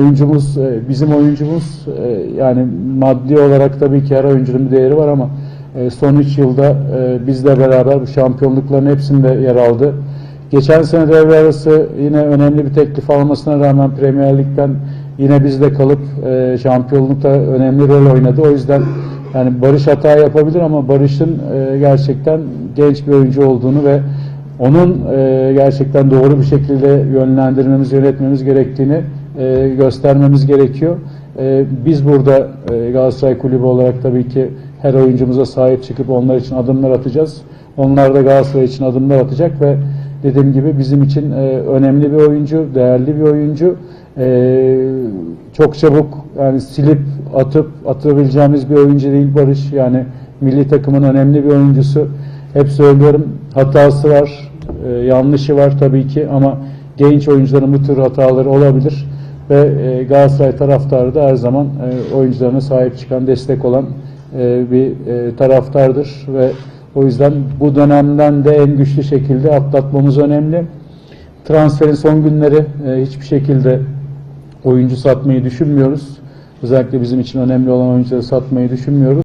Oyuncumuz, e, bizim oyuncumuz e, yani maddi olarak tabii ki her oyuncunun bir değeri var ama e, son 3 yılda bizle beraber bu şampiyonlukların hepsinde yer aldı. Geçen sene devre arası yine önemli bir teklif almasına rağmen Premier Lig'den yine bizde kalıp şampiyonlukta önemli rol oynadı. O yüzden yani Barış hata yapabilir ama Barış'ın gerçekten genç bir oyuncu olduğunu ve onun gerçekten doğru bir şekilde yönlendirmemiz, yönetmemiz gerektiğini e, göstermemiz gerekiyor. E, biz burada e, Galatasaray Kulübü olarak tabii ki her oyuncumuza sahip çıkıp onlar için adımlar atacağız. Onlar da Galatasaray için adımlar atacak ve dediğim gibi bizim için e, önemli bir oyuncu, değerli bir oyuncu. E, çok çabuk yani silip atıp atabileceğimiz bir oyuncu değil Barış. Yani milli takımın önemli bir oyuncusu. Hep söylüyorum hatası var, e, yanlışı var tabii ki ama genç oyuncuların bu tür hataları olabilir ve e, Galatasaray taraftarı da her zaman e, oyuncularına sahip çıkan, destek olan e, bir e, taraftardır ve o yüzden bu dönemden de en güçlü şekilde atlatmamız önemli. Transferin son günleri e, hiçbir şekilde oyuncu satmayı düşünmüyoruz. Özellikle bizim için önemli olan oyuncuları satmayı düşünmüyoruz.